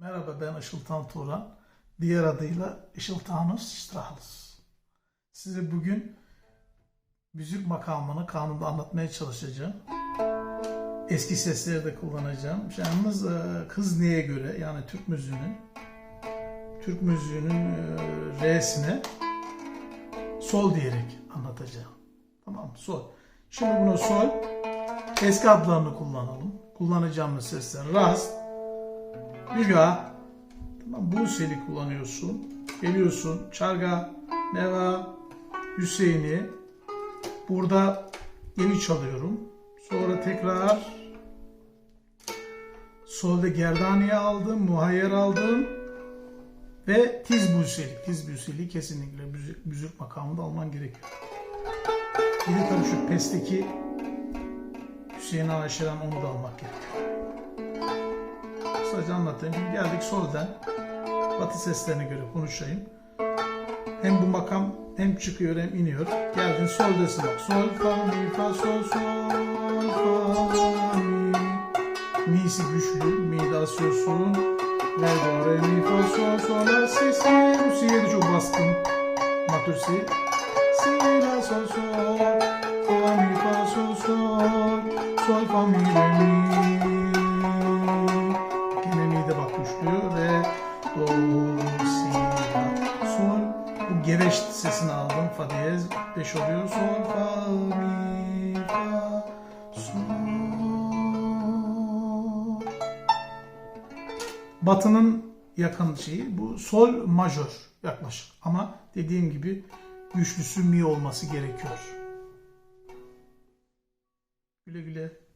Merhaba ben Işıltan Turan. Diğer adıyla Işıltanus Strauss. Size bugün müzik makamını kanunda anlatmaya çalışacağım. Eski sesleri de kullanacağım. Yalnız e, kız neye göre yani Türk müziğinin Türk müziğinin e, R'sine sol diyerek anlatacağım. Tamam? Sol. Şimdi bunu sol eski adlarını kullanalım. Kullanacağımız sesler rast, Müga, tamam Buse'li kullanıyorsun. Geliyorsun Çarga, Neva, Hüseyin'i. Burada yeni çalıyorum. Sonra tekrar solda Gerdaniye aldım, Muhayyer aldım. Ve Tiz Buse'li. Tiz Buse'li kesinlikle müzik, müzik makamında alman gerekiyor. Bir de tabii şu pesteki Hüseyin Aşiren onu da almak gerekiyor. Kısaca anlatayım. Şimdi geldik soldan. Batı seslerine göre konuşayım. Hem bu makam hem çıkıyor hem iniyor. Geldin soldasın bak. Sol, fa, mi, fa, sol, sol, fa, mi. Mi'si güçlü. Mi de asıyorsun. Re, do, re, mi, fa, sol, sol, la, si, si. Bu si'ye de çok baskın. Matür si. Si, la, sol, sol. Fa, mi, fa, sol, sol. Sol, fa, mi, re, mi. Do, si, la, sol. Bu geveş sesini aldım. Fa diyez. Beş oluyor. Sol, fa, mi, fa, sol. Batının yakın şeyi bu sol majör yaklaşık. Ama dediğim gibi güçlüsü mi olması gerekiyor. Güle güle.